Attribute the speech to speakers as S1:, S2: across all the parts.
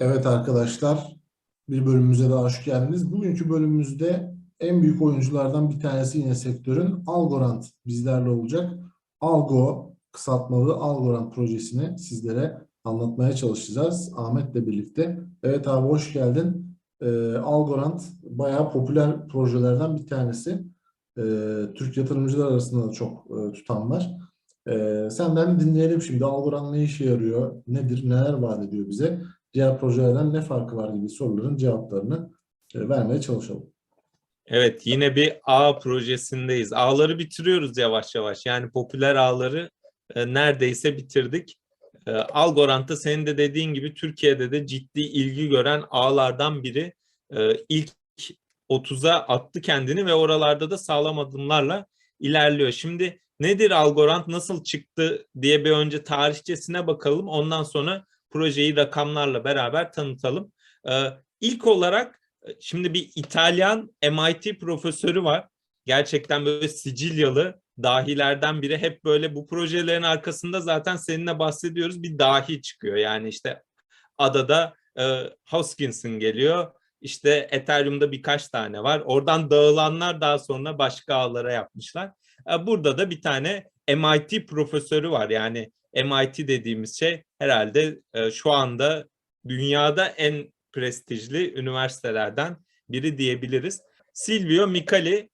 S1: Evet arkadaşlar, bir bölümümüze daha hoş geldiniz. Bugünkü bölümümüzde en büyük oyunculardan bir tanesi yine sektörün Algorand bizlerle olacak. Algo, kısaltmalı Algorand projesini sizlere anlatmaya çalışacağız Ahmet'le birlikte. Evet abi hoş geldin. Ee, Algorand bayağı popüler projelerden bir tanesi. Ee, Türk yatırımcılar arasında da çok e, tutan var. Ee, senden dinleyelim şimdi. Algorand ne işe yarıyor, nedir, neler vaat ediyor bize? diğer projelerden ne farkı var gibi soruların cevaplarını e, vermeye çalışalım.
S2: Evet yine bir ağ projesindeyiz. Ağları bitiriyoruz yavaş yavaş. Yani popüler ağları e, neredeyse bitirdik. E, Algorand'da senin de dediğin gibi Türkiye'de de ciddi ilgi gören ağlardan biri. E, ilk 30'a attı kendini ve oralarda da sağlam adımlarla ilerliyor. Şimdi nedir Algorand, nasıl çıktı diye bir önce tarihçesine bakalım. Ondan sonra projeyi rakamlarla beraber tanıtalım. Ee, ilk olarak şimdi bir İtalyan MIT profesörü var. Gerçekten böyle Sicilyalı dahilerden biri. Hep böyle bu projelerin arkasında zaten seninle bahsediyoruz. Bir dahi çıkıyor. Yani işte adada e, Hoskinson geliyor. İşte Ethereum'da birkaç tane var. Oradan dağılanlar daha sonra başka ağlara yapmışlar. E, burada da bir tane MIT profesörü var. Yani MIT dediğimiz şey herhalde e, şu anda dünyada en prestijli üniversitelerden biri diyebiliriz. Silvio Micali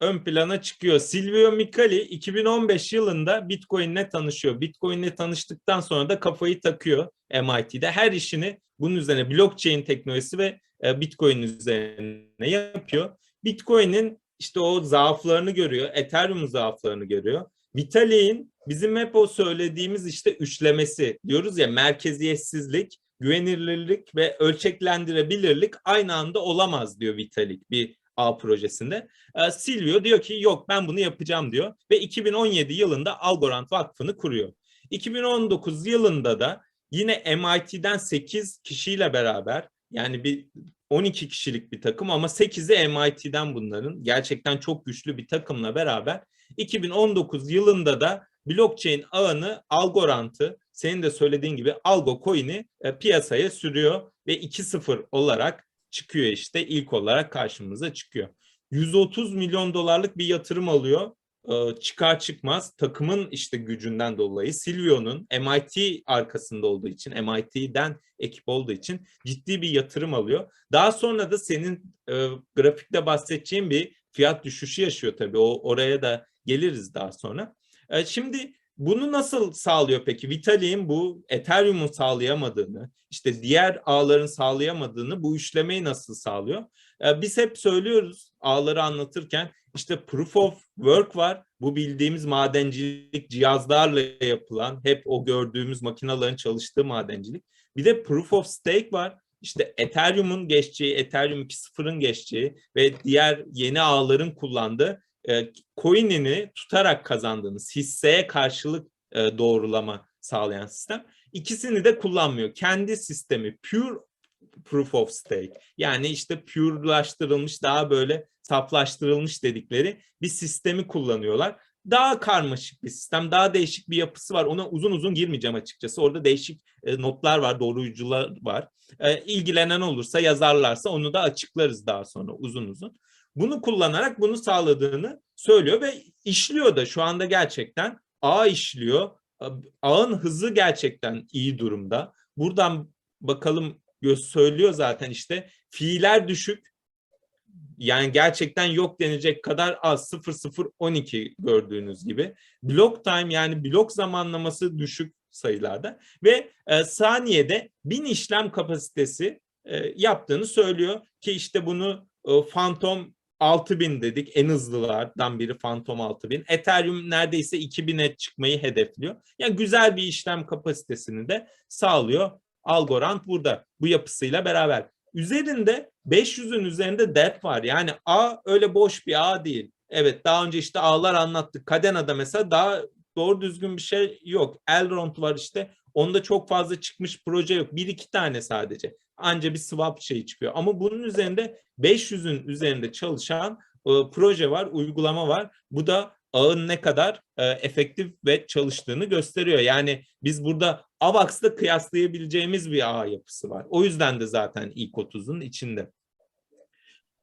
S2: ön plana çıkıyor. Silvio Micali 2015 yılında Bitcoin'le tanışıyor. Bitcoin'le tanıştıktan sonra da kafayı takıyor MIT'de. Her işini bunun üzerine blockchain teknolojisi ve e, Bitcoin üzerine yapıyor. Bitcoin'in işte o zaaflarını görüyor, Ethereum zaaflarını görüyor. Vitalik'in bizim hep o söylediğimiz işte üçlemesi diyoruz ya merkeziyetsizlik, güvenilirlik ve ölçeklendirebilirlik aynı anda olamaz diyor Vitalik bir A projesinde. E, Silvio diyor ki yok ben bunu yapacağım diyor ve 2017 yılında Algorand Vakfı'nı kuruyor. 2019 yılında da yine MIT'den 8 kişiyle beraber yani bir 12 kişilik bir takım ama 8'i MIT'den bunların gerçekten çok güçlü bir takımla beraber 2019 yılında da blockchain ağını Algorand'ı senin de söylediğin gibi Algo coin'i e, piyasaya sürüyor ve 2.0 olarak çıkıyor işte ilk olarak karşımıza çıkıyor. 130 milyon dolarlık bir yatırım alıyor. E, çıkar çıkmaz takımın işte gücünden dolayı Silvio'nun MIT arkasında olduğu için MIT'den ekip olduğu için ciddi bir yatırım alıyor. Daha sonra da senin e, grafikte bahsedeceğin bir fiyat düşüşü yaşıyor tabii. O oraya da geliriz daha sonra. E, şimdi bunu nasıl sağlıyor peki? Vitalik'in bu Ethereum'un sağlayamadığını, işte diğer ağların sağlayamadığını bu üçlemeyi nasıl sağlıyor? Biz hep söylüyoruz ağları anlatırken işte proof of work var. Bu bildiğimiz madencilik cihazlarla yapılan hep o gördüğümüz makinelerin çalıştığı madencilik. Bir de proof of stake var. İşte Ethereum'un geçeceği, Ethereum 2.0'ın geçeceği ve diğer yeni ağların kullandığı e, coin'ini tutarak kazandığınız hisseye karşılık e, doğrulama sağlayan sistem. İkisini de kullanmıyor. Kendi sistemi pure proof of stake yani işte pure'laştırılmış daha böyle saflaştırılmış dedikleri bir sistemi kullanıyorlar. Daha karmaşık bir sistem, daha değişik bir yapısı var. Ona uzun uzun girmeyeceğim açıkçası. Orada değişik e, notlar var, doğruyucular var. E, ilgilenen olursa, yazarlarsa onu da açıklarız daha sonra uzun uzun. Bunu kullanarak bunu sağladığını söylüyor ve işliyor da şu anda gerçekten ağ işliyor. Ağın hızı gerçekten iyi durumda. Buradan bakalım söylüyor zaten işte fiiller düşük. Yani gerçekten yok denecek kadar az 0012 gördüğünüz gibi. Block time yani blok zamanlaması düşük sayılarda ve e, saniyede bin işlem kapasitesi e, yaptığını söylüyor ki işte bunu e, Phantom 6000 dedik en hızlılardan biri Phantom 6000. Ethereum neredeyse 2000'e çıkmayı hedefliyor. Yani güzel bir işlem kapasitesini de sağlıyor. Algorand burada bu yapısıyla beraber. Üzerinde 500'ün üzerinde dep var. Yani A öyle boş bir A değil. Evet daha önce işte ağlar anlattık. Cadena'da mesela daha doğru düzgün bir şey yok. Elrond var işte. Onda çok fazla çıkmış proje yok. Bir iki tane sadece. Anca bir swap şeyi çıkıyor. Ama bunun üzerinde 500'ün üzerinde çalışan e, proje var, uygulama var. Bu da ağın ne kadar e, efektif ve çalıştığını gösteriyor. Yani biz burada AVAX'la kıyaslayabileceğimiz bir ağ yapısı var. O yüzden de zaten ilk 30'un içinde.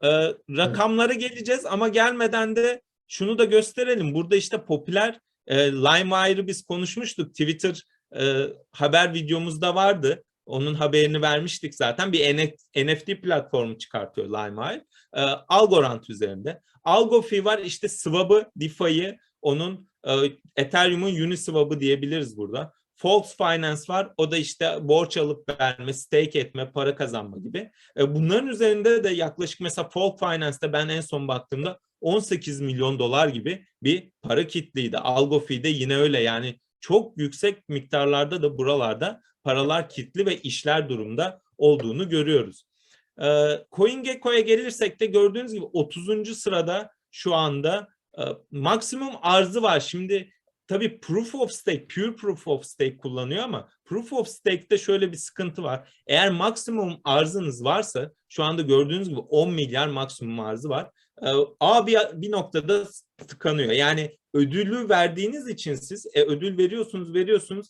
S2: E, rakamlara geleceğiz ama gelmeden de şunu da gösterelim. Burada işte popüler e, LimeWire'ı biz konuşmuştuk. Twitter e, haber videomuzda vardı. Onun haberini vermiştik zaten. Bir NFT platformu çıkartıyor LimeWire. E, Algorand üzerinde. Algofi var işte swap'ı, DeFi'yi onun e, Ethereum'un Uniswap'ı diyebiliriz burada. Fox Finance var. O da işte borç alıp verme, stake etme, para kazanma gibi. E, bunların üzerinde de yaklaşık mesela Fox Finance'da ben en son baktığımda 18 milyon dolar gibi bir para kitliydi. Algofi'de yine öyle yani çok yüksek miktarlarda da buralarda paralar kitli ve işler durumda olduğunu görüyoruz. Ee, CoinGecko'ya gelirsek de gördüğünüz gibi 30. sırada şu anda e, maksimum arzı var. Şimdi tabii proof of stake, pure proof of stake kullanıyor ama proof of stake'te şöyle bir sıkıntı var. Eğer maksimum arzınız varsa şu anda gördüğünüz gibi 10 milyar maksimum arzı var. Ee, A bir, bir noktada tıkanıyor. Yani ödülü verdiğiniz için siz e, ödül veriyorsunuz veriyorsunuz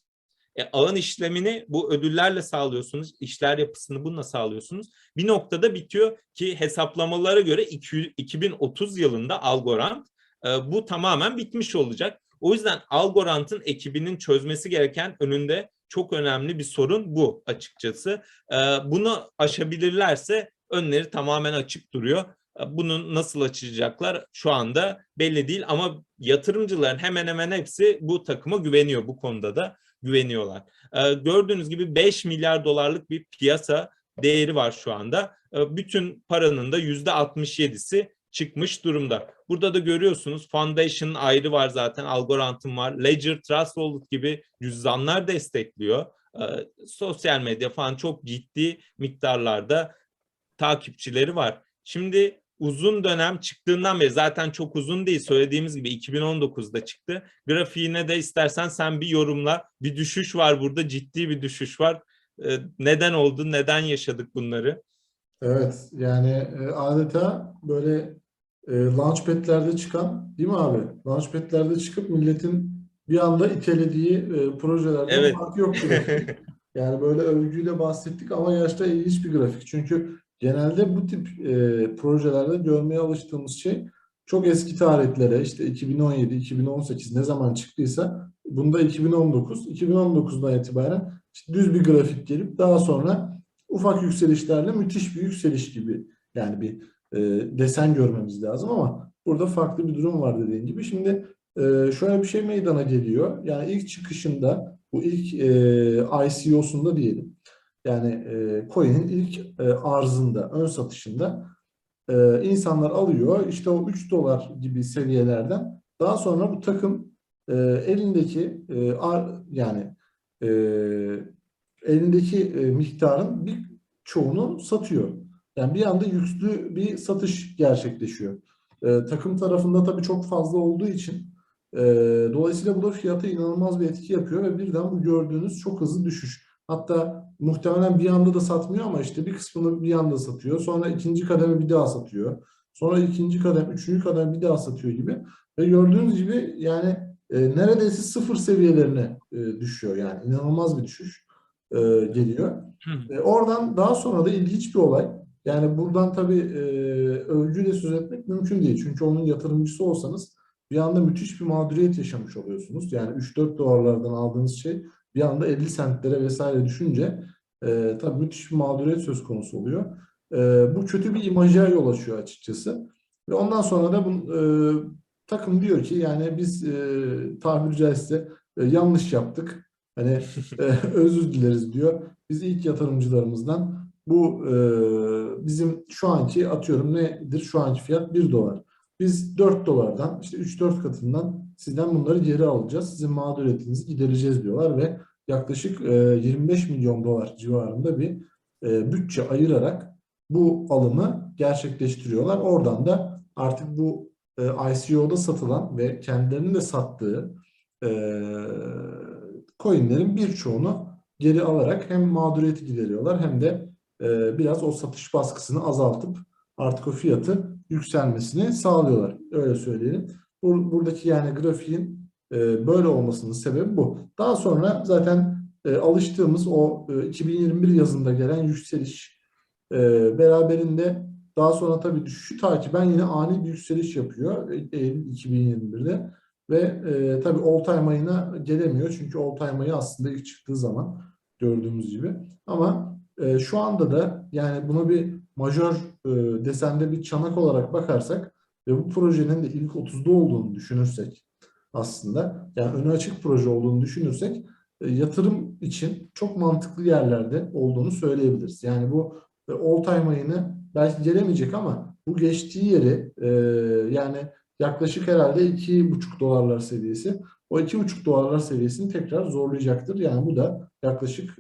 S2: e, ağın işlemini bu ödüllerle sağlıyorsunuz. işler yapısını bununla sağlıyorsunuz. Bir noktada bitiyor ki hesaplamalara göre 2, 2030 yılında Algorand e, bu tamamen bitmiş olacak. O yüzden Algorand'ın ekibinin çözmesi gereken önünde çok önemli bir sorun bu açıkçası. E, bunu aşabilirlerse önleri tamamen açık duruyor. E, bunu nasıl açacaklar şu anda belli değil ama yatırımcıların hemen hemen hepsi bu takıma güveniyor bu konuda da güveniyorlar. Ee, gördüğünüz gibi 5 milyar dolarlık bir piyasa değeri var şu anda. Ee, bütün paranın da %67'si çıkmış durumda. Burada da görüyorsunuz Foundation'ın ayrı var zaten, Algorand'ın var, Ledger, Trust Wallet gibi cüzdanlar destekliyor. Sosyal medya falan çok ciddi miktarlarda takipçileri var. Şimdi uzun dönem çıktığından beri zaten çok uzun değil söylediğimiz gibi 2019'da çıktı. Grafiğine de istersen sen bir yorumla. Bir düşüş var burada ciddi bir düşüş var. Ee, neden oldu? Neden yaşadık bunları?
S1: Evet yani e, adeta böyle e, launchpad'lerde çıkan değil mi abi? Launchpad'lerde çıkıp milletin bir anda itelediği e, projelerden
S2: Evet.
S1: farkı yok. Yani böyle övgüyle bahsettik ama gerçekten ilginç bir grafik. Çünkü genelde bu tip e, projelerde görmeye alıştığımız şey çok eski tarihlere işte 2017, 2018 ne zaman çıktıysa bunda 2019, 2019'dan itibaren işte düz bir grafik gelip daha sonra ufak yükselişlerle müthiş bir yükseliş gibi yani bir e, desen görmemiz lazım ama burada farklı bir durum var dediğin gibi. Şimdi e, şöyle bir şey meydana geliyor. Yani ilk çıkışında bu ilk e, ICO'sunda diyelim. Yani e, coin'in ilk e, arzında, ön satışında e, insanlar alıyor. İşte o 3 dolar gibi seviyelerden daha sonra bu takım e, elindeki e, ar, yani e, elindeki e, miktarın bir çoğunu satıyor. Yani bir anda yüklü bir satış gerçekleşiyor. E, takım tarafında tabii çok fazla olduğu için e, dolayısıyla bu da fiyata inanılmaz bir etki yapıyor ve birden bu gördüğünüz çok hızlı düşüş. Hatta muhtemelen bir anda da satmıyor ama işte bir kısmını bir anda satıyor. Sonra ikinci kademe bir daha satıyor. Sonra ikinci kadem, üçüncü kadem bir daha satıyor gibi. Ve gördüğünüz gibi yani e, neredeyse sıfır seviyelerine e, düşüyor yani. inanılmaz bir düşüş e, geliyor. E, oradan daha sonra da ilginç bir olay. Yani buradan tabii e, övgüyle söz etmek mümkün değil. Çünkü onun yatırımcısı olsanız bir anda müthiş bir mağduriyet yaşamış oluyorsunuz. Yani 3-4 dolarlardan aldığınız şey bir anda 50 sentlere vesaire düşünce e, tabii müthiş bir mağduriyet söz konusu oluyor. E, bu kötü bir imaja yol açıyor açıkçası. Ve ondan sonra da bu e, takım diyor ki yani biz e, tabiri caizse e, yanlış yaptık. Hani e, özür dileriz diyor. Biz ilk yatırımcılarımızdan bu e, bizim şu anki atıyorum nedir? Şu anki fiyat 1 dolar. Biz 4 dolardan işte 3-4 katından sizden bunları geri alacağız. Sizin mağduriyetinizi gidereceğiz diyorlar ve yaklaşık e, 25 milyon dolar civarında bir e, bütçe ayırarak bu alımı gerçekleştiriyorlar. Oradan da artık bu e, ICO'da satılan ve kendilerinin de sattığı e, coinlerin birçoğunu geri alarak hem mağduriyeti gideriyorlar hem de e, biraz o satış baskısını azaltıp artık o fiyatı yükselmesini sağlıyorlar. Öyle söyleyelim. Bur- buradaki yani grafiğin e, böyle olmasının sebebi bu. Daha sonra zaten e, alıştığımız o e, 2021 yazında gelen yükseliş e, beraberinde daha sonra tabii düşüşü takiben yine ani bir yükseliş yapıyor e- Eylül 2021'de ve e, tabii all time high'ına gelemiyor çünkü all time high aslında ilk çıktığı zaman gördüğümüz gibi ama e, şu anda da yani buna bir majör e, desende bir çanak olarak bakarsak ve bu projenin de ilk 30'da olduğunu düşünürsek aslında yani önü açık proje olduğunu düşünürsek e, yatırım için çok mantıklı yerlerde olduğunu söyleyebiliriz. Yani bu e, all time high'ını belki gelemeyecek ama bu geçtiği yeri e, yani yaklaşık herhalde 2,5 dolarlar seviyesi o 2,5 dolarlar seviyesini tekrar zorlayacaktır. Yani bu da yaklaşık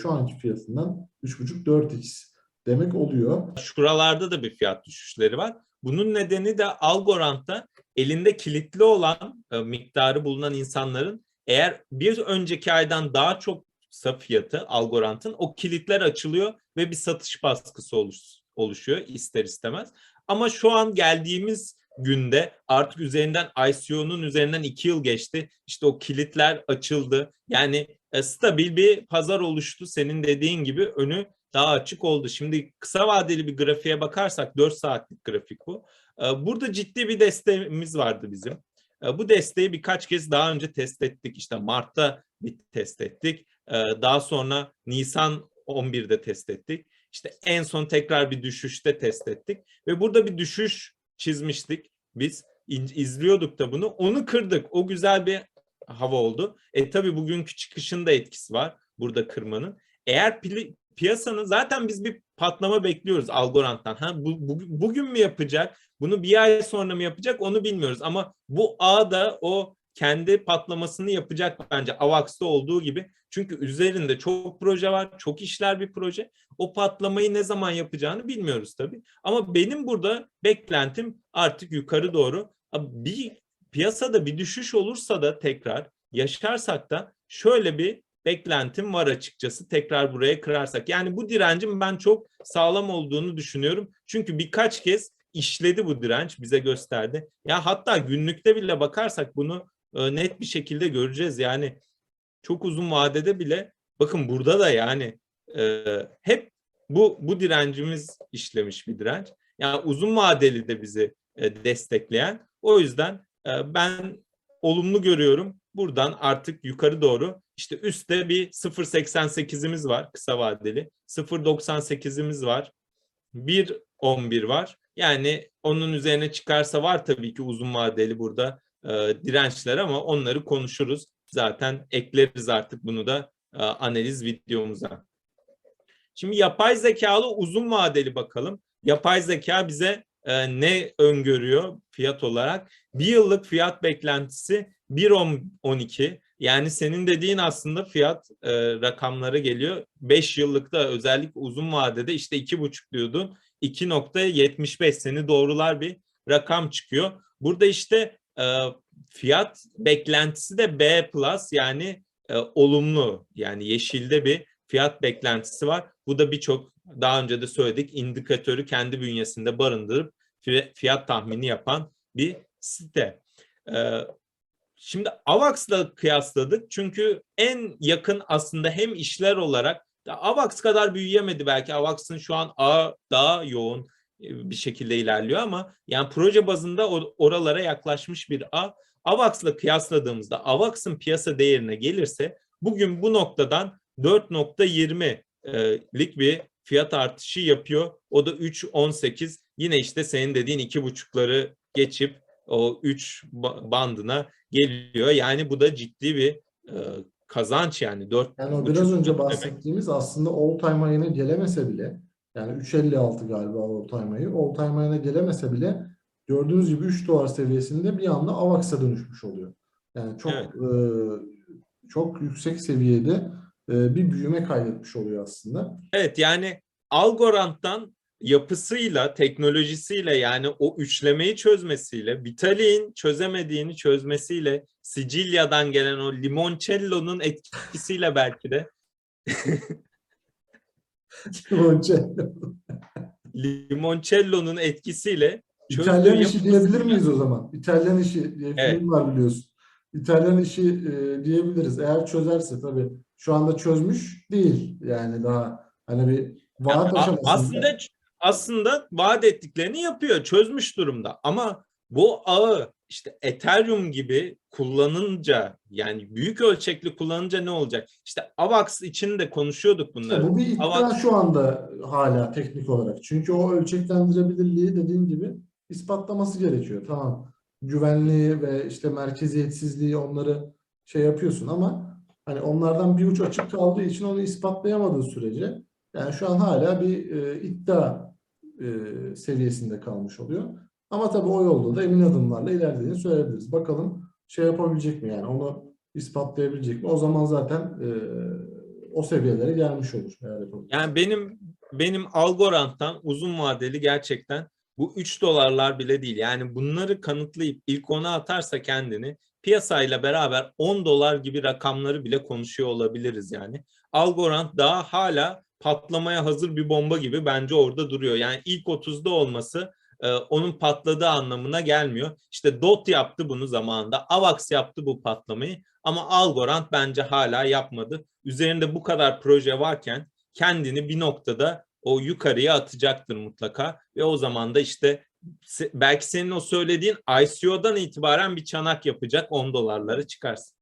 S1: şu anki fiyatından 3,5-4x demek oluyor.
S2: Şuralarda da bir fiyat düşüşleri var. Bunun nedeni de Algorand'da elinde kilitli olan e, miktarı bulunan insanların eğer bir önceki aydan daha çoksa fiyatı Algorand'ın o kilitler açılıyor ve bir satış baskısı oluş- oluşuyor ister istemez. Ama şu an geldiğimiz günde artık üzerinden ICO'nun üzerinden iki yıl geçti. İşte o kilitler açıldı. Yani e, stabil bir pazar oluştu. Senin dediğin gibi önü daha açık oldu. Şimdi kısa vadeli bir grafiğe bakarsak 4 saatlik grafik bu. Ee, Burada ciddi bir desteğimiz vardı bizim. Ee, Bu desteği birkaç kez daha önce test ettik. İşte Mart'ta bir test ettik. Ee, Daha sonra Nisan 11'de test ettik. İşte en son tekrar bir düşüşte test ettik. Ve burada bir düşüş çizmiştik. Biz izliyorduk da bunu. Onu kırdık. O güzel bir hava oldu. E tabii bugünkü çıkışın da etkisi var burada kırmanın. Eğer piyasanın zaten biz bir patlama bekliyoruz Algorand'dan. Ha bu, bu- bugün mü yapacak? Bunu bir ay sonra mı yapacak? Onu bilmiyoruz ama bu ağ da o kendi patlamasını yapacak bence Avax'ta olduğu gibi. Çünkü üzerinde çok proje var, çok işler bir proje. O patlamayı ne zaman yapacağını bilmiyoruz tabii. Ama benim burada beklentim artık yukarı doğru. Bir piyasada bir düşüş olursa da tekrar yaşarsak da şöyle bir beklentim var açıkçası tekrar buraya kırarsak. Yani bu direncin ben çok sağlam olduğunu düşünüyorum. Çünkü birkaç kez işledi bu direnç bize gösterdi. Ya hatta günlükte bile bakarsak bunu e, net bir şekilde göreceğiz. Yani çok uzun vadede bile bakın burada da yani e, hep bu bu direncimiz işlemiş bir direnç. Yani uzun vadeli de bizi e, destekleyen. O yüzden e, ben olumlu görüyorum. Buradan artık yukarı doğru işte üstte bir 0.88'imiz var kısa vadeli. 0.98'imiz var. 1.11 var. Yani onun üzerine çıkarsa var tabii ki uzun vadeli burada e, dirençler ama onları konuşuruz. Zaten ekleriz artık bunu da e, analiz videomuza. Şimdi yapay zekalı uzun vadeli bakalım. Yapay zeka bize e, ne öngörüyor fiyat olarak? Bir yıllık fiyat beklentisi 1.12. Yani senin dediğin aslında fiyat e, rakamları geliyor. 5 yıllıkta özellikle uzun vadede işte 2.5 diyordun. 2.75 seni doğrular bir rakam çıkıyor. Burada işte e, fiyat beklentisi de B plus yani e, olumlu yani yeşilde bir fiyat beklentisi var. Bu da birçok daha önce de söyledik indikatörü kendi bünyesinde barındırıp fi- fiyat tahmini yapan bir site. Ee, Şimdi Avax'la kıyasladık çünkü en yakın aslında hem işler olarak Avax kadar büyüyemedi belki Avax'ın şu an ağı daha yoğun e, bir şekilde ilerliyor ama yani proje bazında or- oralara yaklaşmış bir ağ. Avax'la kıyasladığımızda Avax'ın piyasa değerine gelirse bugün bu noktadan 4.20'lik bir fiyat artışı yapıyor. O da 3.18 yine işte senin dediğin iki buçukları geçip o 3 bandına geliyor. Yani bu da ciddi bir e, kazanç yani 4
S1: Yani o biraz önce bahsettiğimiz aslında all time high'ine gelemese bile yani 3.56 galiba all time high'ı. All time high'ine gelemese bile gördüğünüz gibi 3 dolar seviyesinde bir anda AVAX'a dönüşmüş oluyor. Yani çok
S2: Evet.
S1: e, çok yüksek seviyede bir büyüme kaydetmiş oluyor aslında.
S2: Evet yani Algorand'dan yapısıyla, teknolojisiyle yani o üçlemeyi çözmesiyle, Vitalik'in çözemediğini çözmesiyle, Sicilya'dan gelen o limoncello'nun etkisiyle belki de limoncello'nun etkisiyle
S1: İtalyan işi diyebilir miyiz o zaman? İtalyan işi diye
S2: Evet.
S1: film var biliyorsun. İtalyan işi e, diyebiliriz. Eğer çözerse tabii. Şu anda çözmüş değil. Yani daha hani bir
S2: Ya
S1: vaat
S2: a-
S1: aşamasında.
S2: aslında aslında vaat ettiklerini yapıyor, çözmüş durumda. Ama bu ağı işte Ethereum gibi kullanınca yani büyük ölçekli kullanınca ne olacak? İşte AVAX için de konuşuyorduk bunları.
S1: İşte bu bir iddia
S2: Ama-
S1: şu anda hala teknik olarak. Çünkü o ölçeklendirebilirliği dediğin gibi ispatlaması gerekiyor. Tamam. Güvenliği ve işte merkeziyetsizliği onları şey yapıyorsun ama hani onlardan bir uç açık kaldığı için onu ispatlayamadığı sürece yani şu an hala bir e, iddia e, seviyesinde kalmış oluyor. Ama tabii o yolda da emin adımlarla ilerlediğini söyleyebiliriz. Bakalım şey yapabilecek mi yani onu ispatlayabilecek mi? O zaman zaten e, o seviyelere gelmiş olur.
S2: Yani benim benim Algorand'dan uzun vadeli gerçekten bu 3 dolarlar bile değil. Yani bunları kanıtlayıp ilk ona atarsa kendini piyasayla beraber 10 dolar gibi rakamları bile konuşuyor olabiliriz yani. Algorand daha hala patlamaya hazır bir bomba gibi bence orada duruyor. Yani ilk 30'da olması e, onun patladığı anlamına gelmiyor. İşte DOT yaptı bunu zamanında. AVAX yaptı bu patlamayı ama Algorand bence hala yapmadı. Üzerinde bu kadar proje varken kendini bir noktada o yukarıya atacaktır mutlaka ve o zaman da işte belki senin o söylediğin ICO'dan itibaren bir çanak yapacak 10 dolarlara çıkarsın.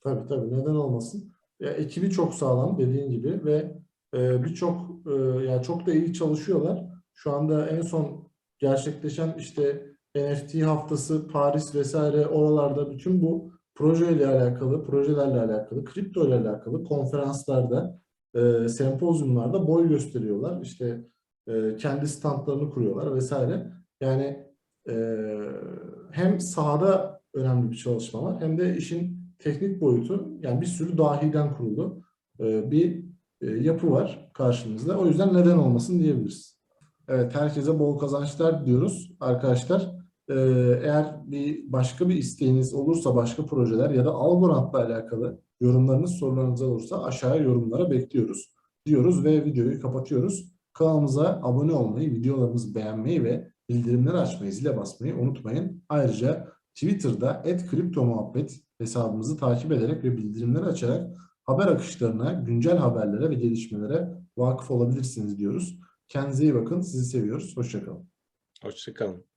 S1: Tabii tabii neden olmasın? Ya, ekibi çok sağlam dediğin gibi ve e, birçok e, yani çok da iyi çalışıyorlar. Şu anda en son gerçekleşen işte NFT haftası Paris vesaire oralarda bütün bu projeyle alakalı, projelerle alakalı, kripto ile alakalı konferanslarda, e, sempozyumlarda boy gösteriyorlar. İşte e, kendi standlarını kuruyorlar vesaire. Yani e, hem sahada önemli bir çalışma var hem de işin teknik boyutu yani bir sürü dahiden kurulu e, bir e, yapı var karşımızda. O yüzden neden olmasın diyebiliriz. Evet herkese bol kazançlar diliyoruz arkadaşlar. E, eğer bir başka bir isteğiniz olursa başka projeler ya da Algorand'la alakalı yorumlarınız, sorularınız olursa aşağıya yorumlara bekliyoruz diyoruz ve videoyu kapatıyoruz. Kanalımıza abone olmayı, videolarımızı beğenmeyi ve bildirimleri açmayı, zile basmayı unutmayın. Ayrıca Twitter'da @kriptomuhabbet hesabımızı takip ederek ve bildirimleri açarak haber akışlarına, güncel haberlere ve gelişmelere vakıf olabilirsiniz diyoruz. Kendinize iyi bakın. Sizi seviyoruz. Hoşçakalın.
S2: Hoşçakalın.